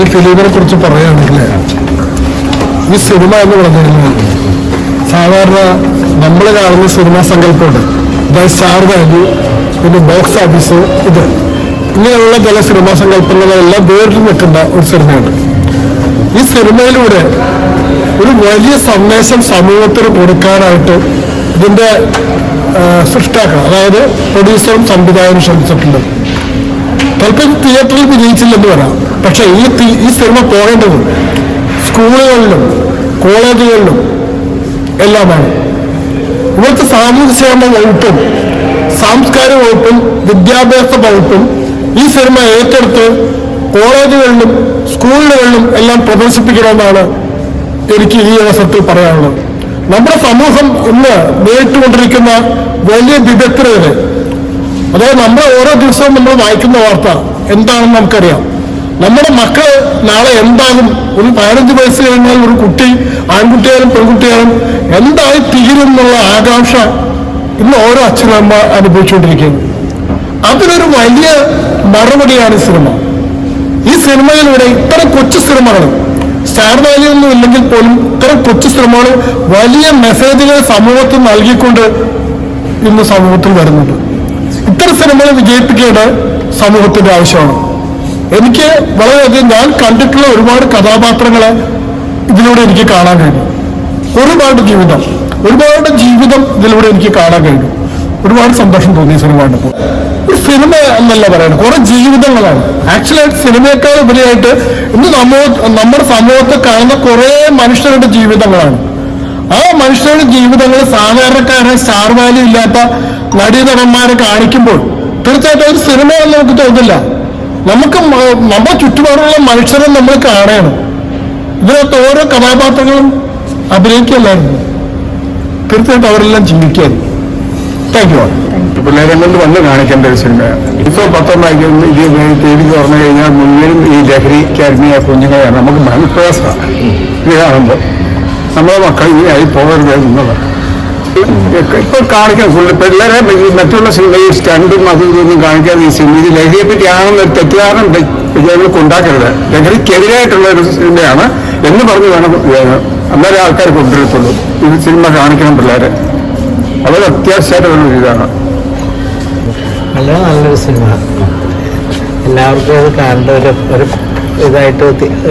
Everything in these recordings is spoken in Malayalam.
ഈ ഫിലിമിനെ കുറിച്ച് പറയുകയാണെങ്കിൽ ഈ സിനിമ എന്ന് പറഞ്ഞു കഴിഞ്ഞാൽ സാധാരണ നമ്മൾ കാണുന്ന സിനിമാ സങ്കല്പമുണ്ട്. അതായത് സ്റ്റാർ വാല്യൂ പിന്നെ ബോക്സ് ഓഫീസ് ഇത്. ഇങ്ങനെയുള്ള ചില സിനിമാ സങ്കല്പങ്ങളെല്ലാം വേറിട്ട് നിൽക്കുന്ന ഒരു സിനിമയാണ് ഈ സിനിമയിലൂടെ ഒരു വലിയ സന്ദേശം സമൂഹത്തിന് കൊടുക്കാനായിട്ട് ഇതിന്റെ സൃഷ്ടാക്കണം. അതായത് പ്രൊഡ്യൂസറും സംവിധായകനും ശ്രമിച്ചിട്ടുണ്ട്. ചിലപ്പോൾ തിയേറ്ററിൽ വിജയിച്ചില്ലെന്ന് പറയാം. പക്ഷേ ഈ ഈ സിനിമ പോകേണ്ടത് സ്കൂളുകളിലും കോളേജുകളിലും എല്ലാമാണ് ഇവിടുത്തെ സാമൂഹ്യ സേവന വകുപ്പും സാംസ്കാരിക വകുപ്പും വിദ്യാഭ്യാസ വകുപ്പും ഈ സിനിമ ഏറ്റെടുത്ത് കോളേജുകളിലും സ്കൂളുകളിലും എല്ലാം പ്രദർശിപ്പിക്കണമെന്നാണ് എനിക്ക് ഈ അവസരത്തിൽ പറയാനുള്ളത്. നമ്മുടെ സമൂഹം ഇന്ന് നേരിട്ടുകൊണ്ടിരിക്കുന്ന വലിയ വിദഗ്ധരെ അതായത് നമ്മൾ ഓരോ ദിവസവും നമ്മൾ വായിക്കുന്ന വാർത്ത എന്താണെന്ന് നമുക്കറിയാം. നമ്മുടെ മക്കൾ നാളെ എന്താകും? ഒരു പതിനഞ്ച് വയസ്സ് കഴിഞ്ഞാൽ ഒരു കുട്ടി ആൺകുട്ടിയാലും പെൺകുട്ടിയാലും എന്തായി തീരും എന്നുള്ള ആകാംക്ഷ ഇന്ന് ഓരോ അച്ഛനമ്മ അനുഭവിച്ചുകൊണ്ടിരിക്കുന്നു. അതിനൊരു വലിയ മറുപടിയാണ് സിനിമ. ഈ സിനിമയിലൂടെ ഇത്ര കൊച്ചു സിനിമകൾ സ്റ്റാർ വാല്യൊന്നും ഇല്ലെങ്കിൽ പോലും ഇത്ര കൊച്ചു സിനിമകൾ വലിയ മെസ്സേജുകൾ സമൂഹത്തിൽ നൽകിക്കൊണ്ട് ഇന്ന് സമൂഹത്തിൽ വരുന്നുണ്ട്. ഇത്തരം സിനിമകൾ വിജയിപ്പിക്കേണ്ട സമൂഹത്തിന്റെ ആവശ്യമാണ്. എനിക്ക് വളരെയധികം ഞാൻ കണ്ടിട്ടുള്ള ഒരുപാട് കഥാപാത്രങ്ങളെ ഇതിലൂടെ എനിക്ക് കാണാൻ കഴിഞ്ഞു ഒരുപാട് ജീവിതം ഒരുപാട് ജീവിതം ഇതിലൂടെ എനിക്ക് കാണാൻ കഴിഞ്ഞു ഒരുപാട് സന്തോഷം തോന്നി സിനിമ കണ്ടപ്പോൾ സിനിമ എന്നല്ല പറയുന്നത് കുറെ ജീവിതങ്ങളാണ്. ആക്ച്വലി ആയിട്ട് സിനിമയേക്കാൾ ഉപരിയായിട്ട് ഇന്ന് സമൂഹ നമ്മുടെ സമൂഹത്തെ കാണുന്ന കുറെ മനുഷ്യരുടെ ജീവിതങ്ങളാണ്. ആ മനുഷ്യരുടെ ജീവിതങ്ങൾ സാധാരണക്കാരെ സ്റ്റാർ വാല്യൂ ഇല്ലാത്ത നടീനടന്മാരെ കാണിക്കുമ്പോൾ തീർച്ചയായിട്ടും ഒരു സിനിമ എന്ന് നമുക്ക് തോന്നില്ല. നമുക്ക് നമ്മുടെ ചുറ്റുപാടുള്ള മനുഷ്യരെ നമ്മൾ കാണണം ഇതിനകത്ത് ഓരോ കഥാപാത്രങ്ങളും അഭിനയിക്കല്ലായിരുന്നു തീർച്ചയായിട്ടും അവരെല്ലാം ജീവിക്കുകയായിരുന്നു. താങ്ക് യു പിള്ളേരെ വന്ന് കാണിക്കേണ്ട ഒരു സിനിമയാണ് ഇപ്പോൾ പത്രം വായിക്കുന്ന ഇത് ടി വി തുറന്നു കഴിഞ്ഞാൽ മുഴുവനും ഈ ലഹരിക്ക് അടിമയായ കുഞ്ഞുങ്ങളെയാണ്. നമുക്ക് മനപ്രയാസമാണ്. ഇത് കാണുമ്പോൾ. നമ്മളെ മക്കൾ ഇങ്ങനെയായി പോകരുത് എന്നുള്ളത്. ഇപ്പൊ കാണിക്കാൻ ഫുള്ള് പിള്ളേരെ മറ്റുള്ള സിനിമ ഈ സ്റ്റണ്ടും അതും ഇതൊന്നും കാണിക്കാതെ ഈ സിനിമ ഇത് ലഹരിയെ പറ്റി ആണെന്ന് ഒരു തെറ്റിദ്ധാരണ ജനങ്ങൾക്ക് ഉണ്ടാക്കരുത്. ലഹരിക്കെതിരായിട്ടുള്ള ഒരു സിനിമയാണ് എന്ന് പറഞ്ഞു വേണം അന്നേരം ആൾക്കാർ കൊണ്ടുവരത്തുള്ളൂ. ഇത് സിനിമ കാണിക്കണം പിള്ളേരെ. വളരെ അത്യാവശ്യമായിട്ടുള്ള ഒരു ഇതാണ്. വളരെ നല്ലൊരു സിനിമ. എല്ലാവർക്കും അത് കാണേണ്ട ഒരു ഒരു ഇതായിട്ട്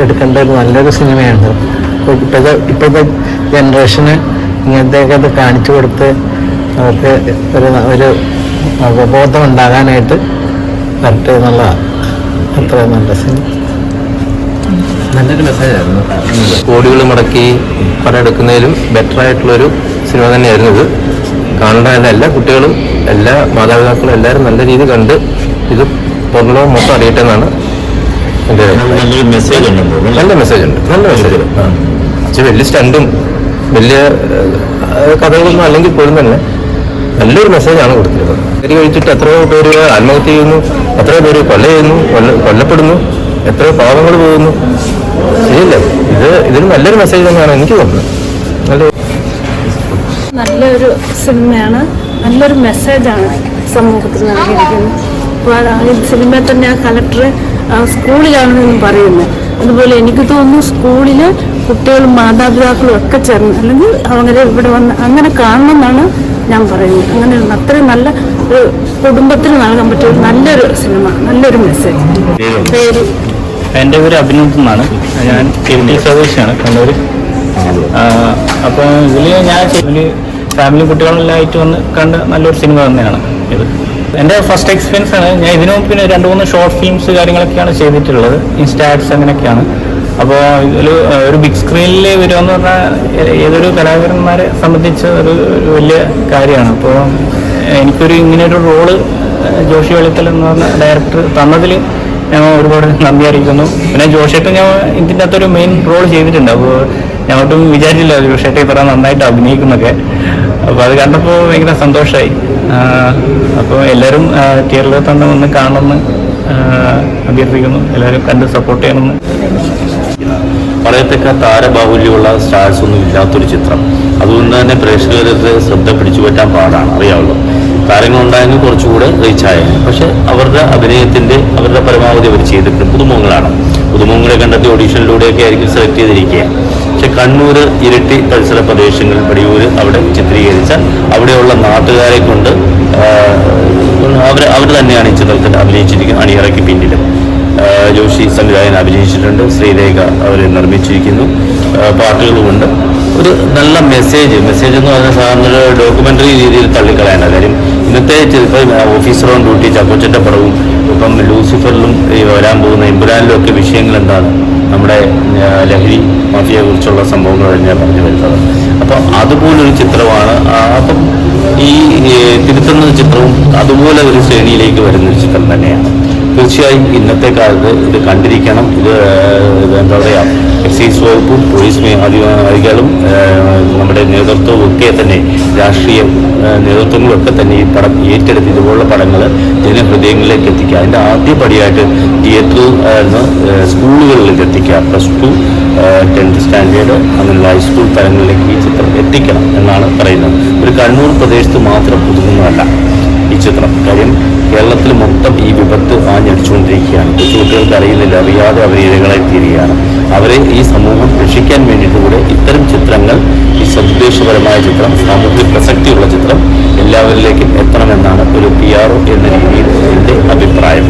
എടുക്കേണ്ട ഒരു നല്ലൊരു സിനിമയാണ്. ഇപ്പോഴത്തെ ഇപ്പോഴത്തെ ജനറേഷന് ഇങ്ങനത്തെയൊക്കെ അത് കാണിച്ചു കൊടുത്ത് അവർക്ക് ഒരു ഒരു അവബോധം ഉണ്ടാകാനായിട്ട് വരട്ടെ എന്നുള്ള അത്ര നല്ല സിനിമ. നല്ലൊരു മെസ്സേജായിരുന്നു കോടികൾ മുടക്കി പടം എടുക്കുന്നതിലും ബെറ്റർ ആയിട്ടുള്ളൊരു സിനിമ തന്നെയായിരുന്നു ഇത്. കാണേണ്ട എല്ലാ കുട്ടികളും എല്ലാ മാതാപിതാക്കളും എല്ലാവരും നല്ല രീതിയിൽ കണ്ട് ഇത് പുറലോകം മൊത്തം അറിയട്ടെ എന്നാണ് എന്റെ നല്ലൊരു മെസ്സേജ് തോന്നുന്നു നല്ല മെസ്സേജ് ഉണ്ട്. നല്ല മെസ്സേജ് പക്ഷെ വലിയ സ്റ്റണ്ടും വലിയ കഥകളൊന്നും അല്ലെങ്കിൽ പോലും തന്നെ നല്ലൊരു മെസ്സേജാണ് കൊടുത്തിരുന്നത്. കരി കഴിച്ചിട്ട് എത്രയോ പേര് ആത്മഹത്യ ചെയ്യുന്നു എത്രയോ പേര് കൊല്ല ചെയ്യുന്നു കൊല്ല കൊല്ലപ്പെടുന്നു എത്രയോ പാവങ്ങൾ പോകുന്നു. ശരിയല്ലേ ഇത് ഇതിന് നല്ലൊരു മെസ്സേജ് തന്നെയാണ് എനിക്ക് തോന്നുന്നത്. നല്ല നല്ലൊരു സിനിമയാണ് നല്ലൊരു മെസ്സേജാണ് സമൂഹത്തിന് നൽകിയിരിക്കുന്നത്. അപ്പോൾ സിനിമ തന്നെ ആ കളക്ടർ സ്കൂളിലാണെന്നും പറയുന്നത് അതുപോലെ എനിക്ക് തോന്നുന്നു സ്കൂളിൽ കുട്ടികളും മാതാപിതാക്കളും ഒക്കെ ചേർന്ന് അല്ലെങ്കിൽ അവരെ ഇവിടെ വന്ന് അങ്ങനെ കാണണമെന്നാണ് ഞാൻ പറയുന്നത്. അങ്ങനെ അത്രയും നല്ല ഒരു കുടുംബത്തിന് നൽകാൻ പറ്റിയ നല്ലൊരു സിനിമ നല്ലൊരു മെസ്സേജ് പേര്? എന്റെ പേര് അഭിനന്ദ് എന്നാണ്. ഞാൻ കിരീ സ്വദേശിയാണ് കണ്ണൂർ അപ്പോൾ ഇതിൽ ഞാൻ ഫാമിലി കുട്ടികളെല്ലാം ആയിട്ട് വന്ന് കണ്ട നല്ലൊരു സിനിമ തന്നെയാണ് ഇത്. എന്റെ ഫസ്റ്റ് എക്സ്പീരിയൻസ് ആണ്. ഞാൻ ഇതിനു മുമ്പ് പിന്നെ രണ്ട് മൂന്ന് ഷോർട്ട് ഫിലിംസ് കാര്യങ്ങളൊക്കെയാണ് ചെയ്തിട്ടുള്ളത്. ഇൻസ്റ്റാറ്റ്സ് അങ്ങനെയൊക്കെയാണ്. അപ്പോൾ ഇതിൽ ഒരു ബിഗ് സ്ക്രീനിൽ വരുമെന്ന് പറഞ്ഞാൽ ഏതൊരു കലാകാരന്മാരെ സംബന്ധിച്ച ഒരു ഒരു വലിയ കാര്യമാണ്. അപ്പോൾ എനിക്കൊരു ഇങ്ങനെയൊരു റോൾ ജോഷി വെളിത്തൽ എന്ന് പറഞ്ഞ ഡയറക്ടർ തന്നതിൽ ഞാൻ ഒരുപാട് നന്ദി അറിയിക്കുന്നു. പിന്നെ ജോഷേട്ട് ഞാൻ ഇതിന്റെ അകത്തൊരു മെയിൻ റോൾ ചെയ്തിട്ടുണ്ട്. അപ്പോൾ ഞാൻ ഒട്ടും വിചാരിച്ചില്ല ജോഷേട്ട് ഇത്ര നന്നായിട്ട് അഭിനയിക്കുന്നൊക്കെ. അപ്പോൾ അത് കണ്ടപ്പോൾ ഭയങ്കര സന്തോഷമായി അപ്പോൾ എല്ലാവരും തിയേറ്ററിൽ തന്നെ ഒന്ന് കാണണമെന്ന് അഭ്യർത്ഥിക്കുന്നു. എല്ലാവരും കണ്ട് സപ്പോർട്ട് ചെയ്യണമെന്ന്. പറയത്തക്ക താരബാഹുല്യമുള്ള സ്റ്റാർസ് ഒന്നും ഇല്ലാത്തൊരു ചിത്രം. അതുകൊണ്ട് തന്നെ പ്രേക്ഷകരുടെ ശ്രദ്ധ പിടിച്ചു പറ്റാൻ പാടാണ്. അറിയാമല്ലോ. താരങ്ങളുണ്ടായെങ്കിൽ കുറച്ചുകൂടെ റീച്ച് ആയേനെ. പക്ഷെ അവരുടെ അഭിനയത്തിന്റെ അവരുടെ പരമാവധി അവർ ചെയ്തിട്ടുണ്ട്. പുതുമുഖങ്ങളാണ്. പുതുമുഖങ്ങളെ കണ്ടെത്തി ഓഡീഷനിലൂടെയൊക്കെ ആയിരിക്കും സെലക്ട് ചെയ്തിരിക്കുക. പക്ഷെ കണ്ണൂർ ഇരട്ടി പരിസര പ്രദേശങ്ങൾ പടിയൂർ അവിടെ ചിത്രീകരിച്ച അവിടെയുള്ള നാട്ടുകാരെ കൊണ്ട് അവർ അവർ തന്നെയാണ് ഈ ചിത്രത്തിൽ അഭിനയിച്ചിരിക്കുന്നത് അണിയറയ്ക്ക് പിന്നിലും. ആ, ജോഷി സംവിധായകൻ അഭിനയിച്ചിട്ടുണ്ട് ശ്രീരേഖ അവർ നിർമ്മിച്ചിരിക്കുന്നു. പാട്ടുകളുമുണ്ട് ഒരു നല്ല മെസ്സേജ് മെസ്സേജ് എന്ന് പറഞ്ഞാൽ സാധാരണ ഒരു ഡോക്യുമെന്ററി രീതിയിൽ തള്ളിക്കളയേണ്ട കാര്യം ഇന്നത്തെ ചിലപ്പോൾ ഓഫീസർ ഓൺ ഡ്യൂട്ടി ചക്കോച്ചന്റെ പടവും ഇപ്പം ലൂസിഫറിലും വരാൻ പോകുന്ന എമ്പുരാനിലും ഒക്കെ വിഷയങ്ങൾ എന്താണ്? നമ്മുടെ ലഹരി മാഫിയെ കുറിച്ചുള്ള സംഭവങ്ങൾ തന്നെയാണ് പറഞ്ഞു വരുന്നത്. അപ്പം അതുപോലൊരു ചിത്രമാണ് അപ്പം ഈ തിരുത്തുന്ന ചിത്രവും അതുപോലെ ഒരു ശ്രേണിയിലേക്ക് വരുന്ന ഒരു ചിത്രം തന്നെയാണ്. തീർച്ചയായും ഇന്നത്തെ കാലത്ത് ഇത് കണ്ടിരിക്കണം. ഇത് എന്താ പറയുക എക്സൈസ് വകുപ്പും പോലീസ് മേധാവികളും നമ്മുടെ നേതൃത്വവും ഒക്കെ തന്നെ രാഷ്ട്രീയ നേതൃത്വങ്ങളൊക്കെ തന്നെ ഈ പടം ഏറ്റെടുത്ത് ഇതുപോലുള്ള പടങ്ങൾ ജനഹൃദയങ്ങളിലേക്ക് എത്തിക്കുക. അതിന്റെ ആദ്യ പടിയായിട്ട് തിയേറ്ററിൽ സ്കൂളുകളിലേക്ക് എത്തിക്കുക. പ്ലസ് ടു ടെൻത്ത് സ്റ്റാൻഡേർഡ് അങ്ങനെയുള്ള ഹൈസ്കൂൾ തലങ്ങളിലേക്ക് ഈ ചിത്രം എത്തിക്കണം എന്നാണ് പറയുന്നത്. ഒരു കണ്ണൂർ പ്രദേശത്ത് മാത്രം പുതുങ്ങുന്നതല്ല ഈ ചിത്രം. കാര്യം കേരളത്തിൽ മൊത്തം ഈ വിപത്ത് ആഞ്ഞടിച്ചുകൊണ്ടിരിക്കുകയാണ്. കൊച്ചുകുട്ടികൾക്ക് അറിയുന്നില്ല അറിയാതെ അവർ ഇരകളായി തീരുകയാണ്. അവരെ ഈ സമൂഹം രക്ഷിക്കാൻ വേണ്ടിയിട്ടുകൂടെ ഇത്തരം ചിത്രങ്ങൾ ഈ സദ്ദേശപരമായ ചിത്രം സാമൂഹ്യ പ്രസക്തിയുള്ള ചിത്രം എല്ലാവരിലേക്കും എത്തണമെന്നാണ് ഒരു പി ആർ ഒ എന്ന രീതിയിൽ എന്റെ അഭിപ്രായം.